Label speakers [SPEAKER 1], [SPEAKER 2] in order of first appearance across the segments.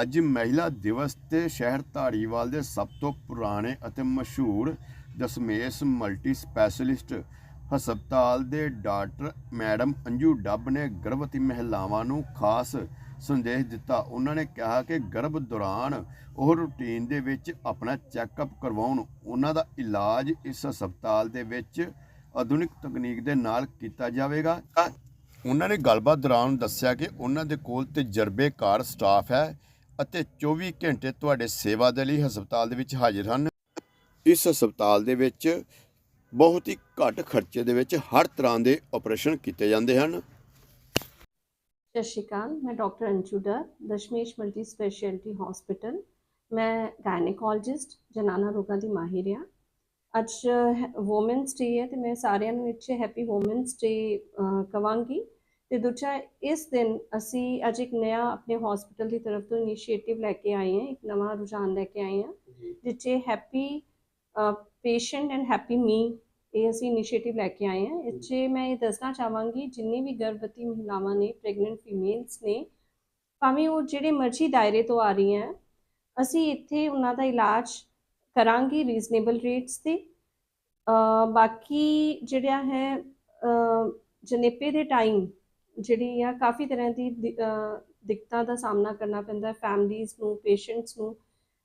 [SPEAKER 1] ਅੱਜ ਮਹਿਲਾ ਦਿਵਸ ਤੇ ਸ਼ਹਿਰ ਧਾਰੀਵਾਲ ਦੇ ਸਭ ਤੋਂ ਪੁਰਾਣੇ ਅਤੇ ਮਸ਼ਹੂਰ ਦਸਮੇਸ਼ ਮਲਟੀ ਸਪੈਸ਼ਲਿਸਟ ਹਸਪਤਾਲ ਦੇ ਡਾਕਟਰ ਮੈਡਮ ਅੰਜੂ ਡੱਬ ਨੇ ਗਰਭਵਤੀ ਮਹਿਲਾਵਾਂ ਨੂੰ ਖਾਸ ਸੰਦੇਸ਼ ਦਿੱਤਾ। ਉਹਨਾਂ ਨੇ ਕਿਹਾ ਕਿ ਗਰਭ ਦੌਰਾਨ ਉਹ ਰੂਟੀਨ ਦੇ ਵਿੱਚ ਆਪਣਾ ਚੈੱਕਅਪ ਕਰਵਾਉਣ, ਉਹਨਾਂ ਦਾ ਇਲਾਜ ਇਸ ਹਸਪਤਾਲ ਦੇ ਵਿੱਚ ਆਧੁਨਿਕ ਤਕਨੀਕ ਦੇ ਨਾਲ ਕੀਤਾ ਜਾਵੇਗਾ। ਉਹਨਾਂ ਨੇ ਗੱਲਬਾਤ ਦੌਰਾਨ ਦੱਸਿਆ ਕਿ ਉਹਨਾਂ ਦੇ ਕੋਲ ਤਜਰਬੇਕਾਰ ਸਟਾਫ ਹੈ। ਅਤੇ 24 ਘੰਟੇ ਤੁਹਾਡੇ ਸੇਵਾ ਦੇ ਲਈ ਹਸਪਤਾਲ ਦੇ ਵਿੱਚ ਹਾਜ਼ਰ ਹਨ। ਇਸ ਹਸਪਤਾਲ ਦੇ ਵਿੱਚ ਬਹੁਤ ਹੀ ਘੱਟ ਖਰਚੇ ਦੇ ਵਿੱਚ ਹਰ ਤਰ੍ਹਾਂ ਦੇ ਆਪਰੇਸ਼ਨ ਕੀਤੇ ਜਾਂਦੇ ਹਨ।
[SPEAKER 2] ਸਤਿ ਸ਼੍ਰੀ ਅਕਾਲ, ਮੈਂ ਡਾਕਟਰ ਅੰਸ਼ੂ ਡਰ, ਦਸ਼ਮੇਸ਼ ਮਲਟੀ ਸਪੈਸ਼ਲਿਟੀ ਹਸਪੀਟਲ। ਮੈਂ ਗਾਇਨੇਕੋਲੋਜਿਸਟ, ਜਨਾਨਾ ਰੋਗਾਂ ਦੀ ਮਾਹਿਰ ਹਾਂ। ਅੱਜ ਔਮਨਸ ਡੇ ਹੈ ਤੇ ਮੈਂ ਸਾਰਿਆਂ ਨੂੰ ਇੱਥੇ ਹੈਪੀ ਔਮਨਸ ਡੇ ਕਵਾਂਗੀ। ਤੇ ਦੂਜਾ ਇਸ ਦਿਨ ਅਸੀਂ ਅੱਜ ਇੱਕ ਨਵਾਂ ਆਪਣੇ ਹਸਪੀਟਲ ਦੀ ਤਰਫ ਤੋਂ ਇਨੀਸ਼ੀਏਟਿਵ ਲੈ ਕੇ ਆਏ ਹਾਂ ਇੱਕ ਨਵਾਂ ਰੁਝਾਨ ਲੈ ਕੇ ਆਏ ਹਾਂ ਜਿੱਥੇ happy patient and happy me ਇਹ ਅਸੀਂ ਇਨੀਸ਼ੀਏਟਿਵ ਲੈ ਕੇ ਆਏ ਹਾਂ। ਇੱਥੇ ਮੈਂ ਇਹ ਦੱਸਣਾ ਚਾਹਾਂਗੀ ਜਿੰਨੀ ਵੀ ਗਰਭਵਤੀ ਮਹਿਲਾਵਾਂ ਨੇ ਪ੍ਰੈਗਨੈਂਟ ਫੀਮੇਲਸ ਨੇ ਭਾਵੇਂ ਉਹ ਜਿਹੜੇ ਮਰਜ਼ੀ ਦਾਇਰੇ ਤੋਂ ਆ ਰਹੀਆਂ ਅਸੀਂ ਇੱਥੇ ਉਹਨਾਂ ਦਾ ਇਲਾਜ ਕਰਾਂਗੇ ਰੀਜ਼ਨੇਬਲ ਰੇਟਸ ਤੇ। ਅ, ਬਾਕੀ ਜਿਹੜਾ ਹੈ ਅ, ਜਨੇਪੇ ਦੇ ਟਾਈਮ ਜਿਹੜੀ ਆ, ਕਾਫੀ ਤਰ੍ਹਾਂ ਦੀ ਦਿੱਕਤਾਂ ਦਾ ਸਾਹਮਣਾ ਕਰਨਾ ਪੈਂਦਾ ਫੈਮਲੀਜ਼ ਨੂੰ ਪੇਸ਼ੈਂਟਸ ਨੂੰ।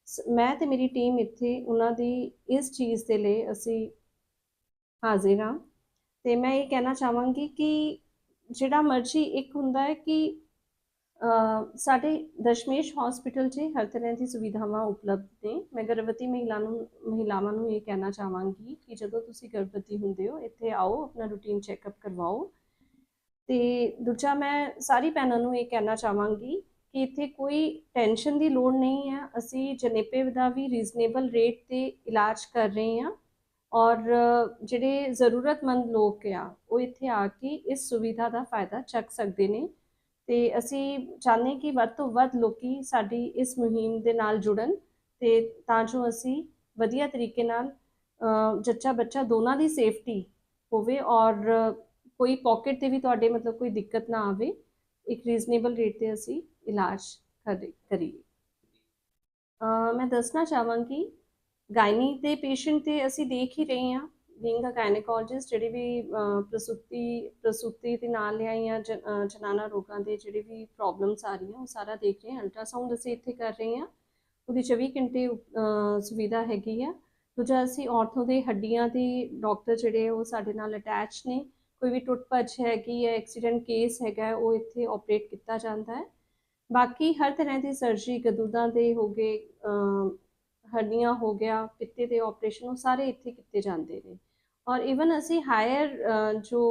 [SPEAKER 2] ਸ- ਮੈਂ ਤੇ ਮੇਰੀ ਟੀਮ ਇੱਥੇ ਉਹਨਾਂ ਦੀ ਇਸ ਚੀਜ਼ ਦੇ ਲਈ ਅਸੀਂ ਹਾਜ਼ਰ ਹਾਂ। ਤੇ ਮੈਂ ਇਹ ਕਹਿਣਾ ਚਾਹਾਂਗੀ ਕਿ ਜਿਹੜਾ ਮਰਜ਼ੀ ਇੱਕ ਹੁੰਦਾ ਹੈ ਕਿ ਸਾਡੇ ਦਸ਼ਮੇਸ਼ ਹਸਪੀਟਲ 'ਚ ਹਰ ਤਰ੍ਹਾਂ ਦੀ ਸੁਵਿਧਾਵਾਂ ਉਪਲਬਧ ਨੇ। ਮੈਂ ਗਰਭਵਤੀ ਮਹਿਲਾ ਨੂੰ, ਮਹਿਲਾਵਾਂ ਨੂੰ ਇਹ ਕਹਿਣਾ ਚਾਹਾਂਗੀ ਕਿ ਜਦੋਂ ਤੁਸੀਂ ਗਰਭਵਤੀ ਹੁੰਦੇ ਹੋ, ਇੱਥੇ ਆਓ, ਆਪਣਾ ਰੂਟੀਨ ਚੈੱਕਅਪ ਕਰਵਾਓ। ਤੇ ਦੂਜਾ ਮੈਂ ਸਾਰੀ ਭੈਣਾਂ ਨੂੰ ਇਹ ਕਹਿਣਾ ਚਾਹਾਂਗੀ ਕਿ ਇੱਥੇ ਕੋਈ ਟੈਨਸ਼ਨ ਦੀ ਲੋੜ ਨਹੀਂ ਹੈ। ਅਸੀਂ ਜਨੇਪੇ ਦਾ ਵੀ ਰੀਜ਼ਨੇਬਲ ਰੇਟ ਤੇ ਇਲਾਜ ਕਰ ਰਹੇ ਹਾਂ ਔਰ ਜਿਹੜੇ ਜ਼ਰੂਰਤਮੰਦ ਲੋਕ ਆ, ਉਹ ਇੱਥੇ ਆ ਕੇ ਇਸ ਸੁਵਿਧਾ ਦਾ ਫਾਇਦਾ ਚੱਕ ਸਕਦੇ ਨੇ ਤੇ ਅਸੀਂ ਚਾਹੁੰਦੇ ਕਿ ਵੱਧ ਤੋਂ ਵੱਧ ਲੋਕੀ ਸਾਡੀ ਇਸ ਮੁਹਿੰਮ ਦੇ ਨਾਲ ਜੁੜਨ ਤੇ ਤਾਂ ਜੋ ਅਸੀਂ ਵਧੀਆ ਤਰੀਕੇ ਨਾਲ ਜੱਚਾ ਬੱਚਾ ਦੋਨਾਂ ਦੀ ਸੇਫਟੀ ਹੋਵੇ ਔਰ ਕੋਈ ਪਾਕਟ ਤੇ ਵੀ ਤੁਹਾਡੇ ਮਤਲਬ ਕੋਈ ਦਿੱਕਤ ਨਾ ਆਵੇ, ਇੱਕ ਰੀਜ਼ਨੇਬਲ ਰੇਟ ਤੇ ਅਸੀਂ ਇਲਾਜ ਕਰੀ- ਕਰੀਏ। ਮੈਂ ਦੱਸਣਾ ਚਾਹਾਂਗੀ, ਗਾਇਨੀ ਦੇ ਪੇਸ਼ੈਂਟ ਤੇ ਅਸੀਂ ਦੇਖ ਹੀ ਰਹੇ ਹਾਂ ਬੀਇੰਗ ਅ ਗਾਇਨੇਕੋਲੋਜਿਸਟ ਜਿਹੜੀ ਵੀ ਪ੍ਰਸੂਤੀ ਪ੍ਰਸੂਤੀ ਦੇ ਨਾਲ ਜਾਂ ਜਨਾਨਾ ਰੋਗਾਂ ਦੇ ਜਿਹੜੇ ਵੀ ਪ੍ਰੋਬਲਮਸ ਆ ਰਹੀਆਂ, ਉਹ ਸਾਰਾ ਦੇਖ ਰਹੇ ਹਾਂ ਅਲਟਰਾਸਾਊਂਡ ਅਸੀਂ ਇੱਥੇ ਕਰ ਰਹੇ ਹਾਂ, ਉਹਦੀ 24 ਘੰਟੇ ਸੁਵਿਧਾ ਹੈਗੀ ਆ। ਦੂਜਾ ਅਸੀਂ ਔਰਥੋ ਦੇ ਹੱਡੀਆਂ ਦੇ ਡਾਕਟਰ ਜਿਹੜੇ ਉਹ ਸਾਡੇ ਨਾਲ ਅਟੈਚ ਨੇ ਕੋਈ ਵੀ ਟੁੱਟ ਭੱਜ ਹੈਗੀ ਹੈ ਐਕਸੀਡੈਂਟ ਕੇਸ ਹੈਗਾ ਹੈ, ਉਹ ਇੱਥੇ ਆਪਰੇਟ ਕੀਤਾ ਜਾਂਦਾ ਹੈ ਬਾਕੀ ਹਰ ਤਰ੍ਹਾਂ ਦੀ ਸਰਜਰੀ ਗਦੂਦਾਂ ਦੇ ਹੋ ਗਏ ਅ, ਹੱਡੀਆਂ ਹੋ ਗਿਆ ਪਿੱਤੇ ਦੇ ਆਪਰੇਸ਼ਨ ਉਹ ਸਾਰੇ ਇੱਥੇ ਕੀਤੇ ਜਾਂਦੇ ਨੇ ਔਰ ਇਵਨ ਅਸੀਂ ਹਾਇਰ ਜੋ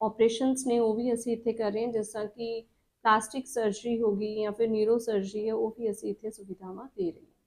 [SPEAKER 2] ਆਪਰੇਸ਼ਨਸ ਨੇ ਉਹ ਵੀ ਅਸੀਂ ਇੱਥੇ ਕਰ ਰਹੇ ਹਾਂ ਜਿਸ ਤਰ੍ਹਾਂ ਕਿ ਪਲਾਸਟਿਕ ਸਰਜਰੀ ਹੋ ਗਈ ਜਾਂ ਫਿਰ ਨਿਊਰੋ ਸਰਜਰੀ ਹੈ ਉਹ ਵੀ ਅਸੀਂ ਇੱਥੇ ਸੁਵਿਧਾਵਾਂ ਦੇ ਰਹੇ ਹਾਂ